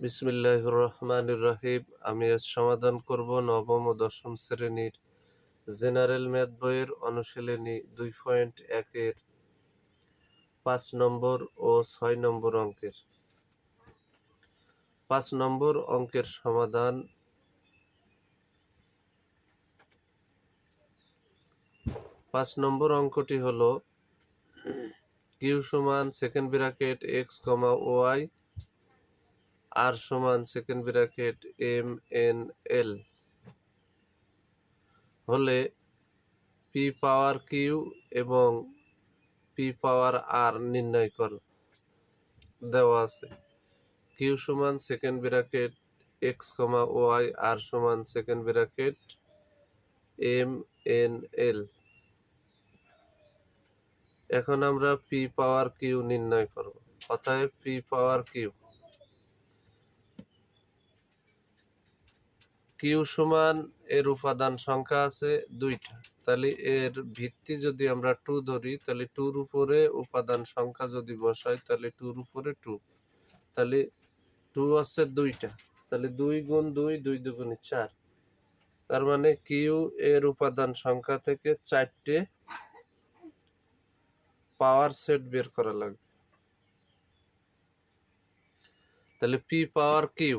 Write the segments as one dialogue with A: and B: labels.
A: বিসমিল্লাহ রহমান রহিম। আমি আজ সমাধান করব নবম ও দশম শ্রেণির জেনারেল ম্যাথ বইয়ের অনুশীলনী দুই পয়েন্ট একের পাঁচ নম্বর ও ছয় নম্বর অঙ্কের। পাঁচ নম্বর অঙ্কের সমাধান পাঁচ নম্বর অঙ্কটি হলো কিউ সমান second bracket X comma Y R সমান second bracket M N L হলে পি পাওয়ার কিউ এবং পি পাওয়ার আর নির্ণয় করো, দেওয়া আছে। কিউ সমান second bracket X comma Y R সমান second bracket M N L এখন আমরা পি পাওয়ার কিউ নির্ণয় করব, অতএব পি পাওয়ার কিউ কিউ সমান এর উপাদান সংখ্যা আছে দুইটা। তাহলে এর ভিত্তি যদি আমরা টু ধরি, তাহলে টুর উপরে উপাদান সংখ্যা যদি বসাই, তাহলে টুর উপরে টু তাহলে টু আছে দুইটা। তাহলে দুই গুণ দুই দুই দুগুণে চার। তার মানে কিউ এর উপাদান সংখ্যা থেকে চারটে পাওয়ার সেট বের করা লাগবে। তাহলে পি পাওয়ার কিউ।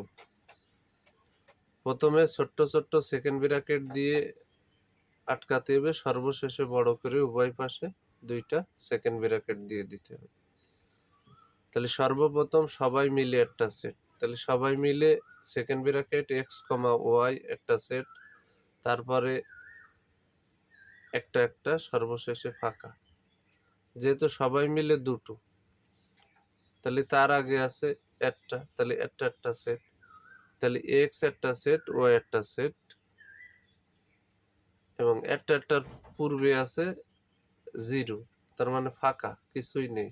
A: প্রথমে ছোট্ট ছোট্ট সেকেন্ড ব্র্যাকেট দিয়ে আটকাতে হবে, সর্বশেষে বড় করে উভয় পাশে দুইটা সেকেন্ড ব্র্যাকেট দিয়ে দিতে হবে। তাহলে সর্বপ্রথম সবাই মিলে একটা সেট তাহলে সবাই মিলে second bracket X comma Y একটা সেট তারপরে একটা একটা সর্বশেষে ফাঁকা। যেহেতু সবাই মিলে দুটো, তাহলে তার আগে আছে একটা, তাহলে একটা একটা সেট তাহলে এক্স একটা সেট ওয়াই একটা সেট এবং একটা একটার পূর্বে আছে জিরো তার মানে ফাঁকা, কিছুই নেই।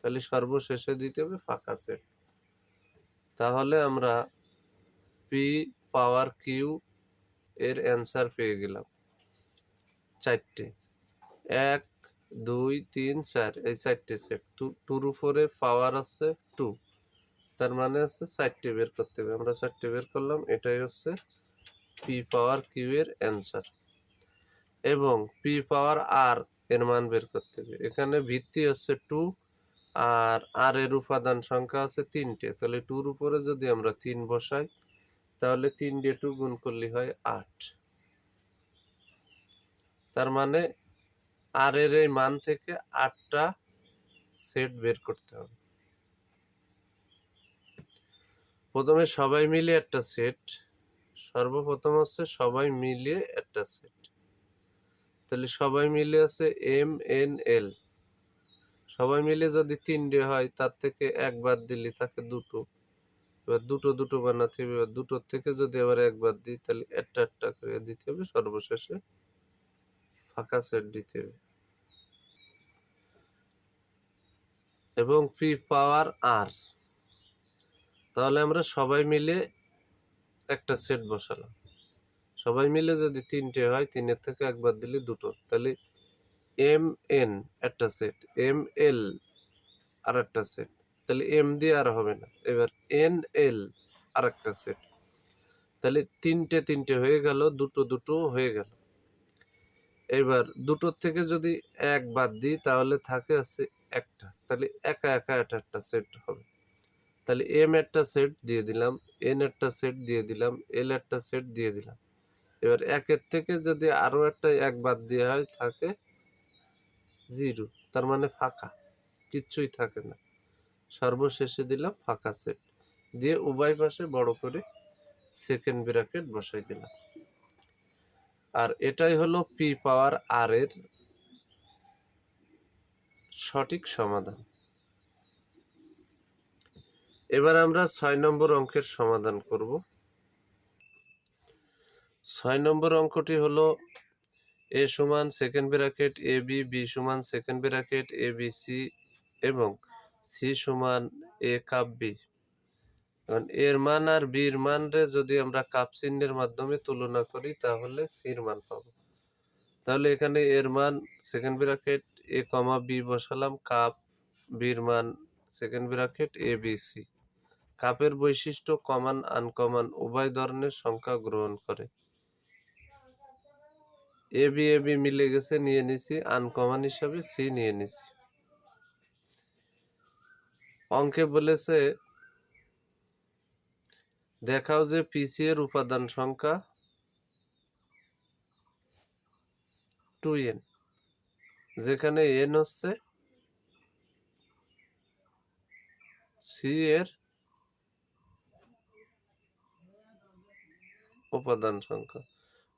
A: তাহলে সর্বশেষে দিতে হবে ফাঁকা সেট তাহলে আমরা পি পাওয়ার কিউ এর অ্যান্সার পেয়ে গেলাম। চারটে। এক, দুই, তিন, চার, এই চারটে সেট টু টুর উপরে পাওয়ার আছে টু তার মানে হচ্ছে চারটে বের করতে হবে। আমরা চারটে বের করলাম, এটাই হচ্ছে পি পাওয়ার কিউ এর অ্যান্সার এবং পি পাওয়ার আর এর মান বের করতে হবে। এখানে ভিত্তি হচ্ছে টু আর আর এর উপাদান সংখ্যা আছে তিনটে। তাহলে টুর উপরে যদি আমরা তিন বসাই, তাহলে তিন দিয়ে টু গুণ করলে হয় আট। তার মানে আর এর এই মান থেকে আটটা সেট বের করতে হবে। প্রথমে সবাই মিলে একটা সেট সর্বপ্রথম হচ্ছে সবাই মিলে একটা সেট তাহলে সবাই মিলে আছে এম এন এল সবাই মিলে যদি তিনটে হয়, তার থেকে একবার দিলে থাকে দুটো। এবার দুটো দুটো বানাতে হবে, এবার দুটোর থেকে যদি আবার একবার দিই, তাহলে একটা একটা করে দিতে হবে, সর্বশেষে ফাঁকা সেট দিতে হবে। এবং পি পাওয়ার আর তাহলে আমরা সবাই মিলে একটা সেট বসালাম। সবাই মিলে যদি তিনটে হয়, তিনের থেকে একবার দিলে দুটো। তাহলে এম, এন একটা সেট, এম, এল আর একটা সেট। তাহলে এম দিয়ে আর হবে না। এবার এন, এল আর একটা সেট। তাহলে তিনটে তিনটে হয়ে গেল, দুটো দুটো হয়ে গেল। এবার দুটোর থেকে যদি এক বাদ দিই, তাহলে থাকে আছে একটা। তাহলে একা একা একটা সেট হবে। তাহলে এম একটা সেট দিয়ে দিলাম এন একটা সেট দিয়ে দিলাম এল একটা সেট দিয়ে দিলাম। এবার একের থেকে যদি আরও একটা এক বাদ দিয়ে হয়, থাকে জিরো তার মানে ফাঁকা, কিচ্ছুই থাকে না। সর্বশেষে দিলাম ফাঁকা সেট দিয়ে উভয় পাশে বড় করে সেকেন্ড ব্র্যাকেট বসাই দিলাম। আর এটাই হলো পি পাওয়ার আর এর সঠিক সমাধান। এবার আমরা ছয় নম্বর অঙ্কের সমাধান করব। ছয় নম্বর অঙ্কটি হলো এ সমান second bracket A B B সমান second bracket A B, C এবং সি সমান এ কাপ বি। এখন এর মান আর বির মান রে যদি আমরা কাপ চিহ্নের মাধ্যমে তুলনা করি, তাহলে সির মান পাব। তাহলে এখানে এর মান second bracket A comma B বসালাম, কাপ বির মান second bracket A B, C. কাপের বৈশিষ্ট্য কমান, আনকমান উভয় ধরনের সংখ্যা গ্রহণ করে। এ বি এ বি মিলে গেছে, নিয়ে নিছি, আনকমান হিসাবে সি নিয়ে নিছি। অঙ্কে বলেছে, দেখাও যে পিসি এর উপাদান সংখ্যা টু এন, যেখানে এন হচ্ছে সি এর উপাদান সংখ্যা।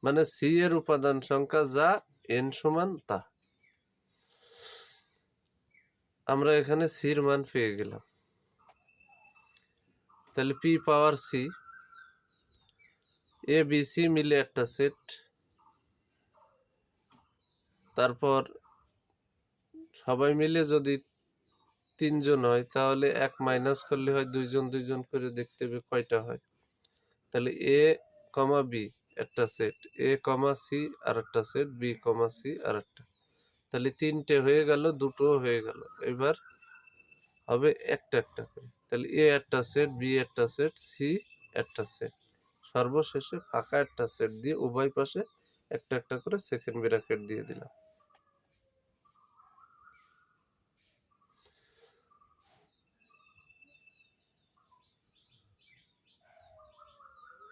A: মানে সি এর উপাদান সংখ্যা যা এন সমান তা। আমরা এখানে সির মান পেয়ে গেলাম। তাহলে P power C A B C মিলে একটা সেট। তারপর সবাই মিলে যদি তিনজন হয়, তাহলে এক মাইনাস করলে হয় দুইজন দুইজন করে দেখতে হবে কয়টা হয়। তাহলে এ কমা বি একটা সেট, এ কমা সি আর একটা সেট, বি কমা সি আর একটা। তাহলে তিনটে হয়ে গেল, দুটো হয়ে গেল। এবার হবে একটা একটা করে। তাহলে এ একটা সেট, বি একটা সেট, সি একটা সেট। সর্বশেষে ফাঁকা একটা সেট দিয়ে উভয় পাশে একটা একটা করে সেকেন্ড ব্র্যাকেট দিয়ে দিলাম।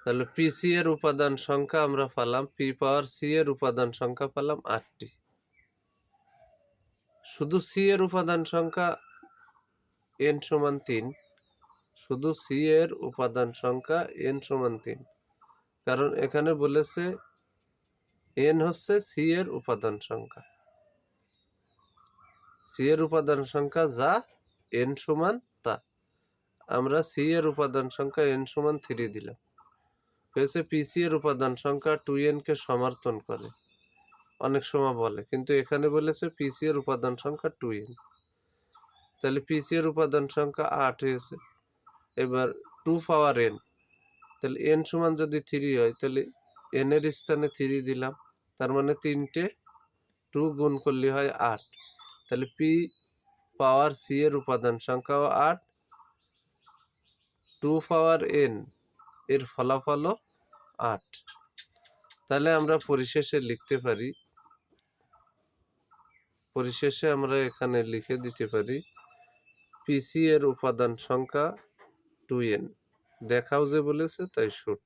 A: তাহলে পি সি এর উপাদান সংখ্যা আমরা পেলাম পি পাওয়ার সি এর উপাদান সংখ্যা পেলাম আটটি। শুধু সি এর উপাদান সংখ্যা এন সমান তিন, শুধু সি এর উপাদান সংখ্যা এন সমান তিন। কারণ এখানে বলেছে এন হচ্ছে সি এর উপাদান সংখ্যা। সি এর উপাদান সংখ্যা যা এন সমান তা। আমরা সি এর উপাদান সংখ্যা এন সমান থ্রি দিলাম। হয়েছে পিসি এর উপাদান সংখ্যা টু এন কে সমর্থন করে। অনেক সময় বলে, কিন্তু এখানে বলেছে পিসি এর উপাদান সংখ্যা টু এন তাহলে পিসি এর উপাদান সংখ্যা আট হয়েছে। এবার টু পাওয়ার এন তাহলে এন সমান যদি থ্রি হয়, তাহলে এন এর স্থানে থ্রি দিলাম, তার মানে তিনটে টু গুণ করলে হয় আট। তাহলে পি পাওয়ার সি এর উপাদান সংখ্যাও আট টু পাওয়ার এন এর ফলাফলও আট। তাহলে আমরা পরিশেষে লিখতে পারি। পরিশেষে আমরা এখানে লিখে দিতে পারি, পিসি এর উপাদান সংখ্যা টু এন। দেখাও যে বলেছে, তাই শুট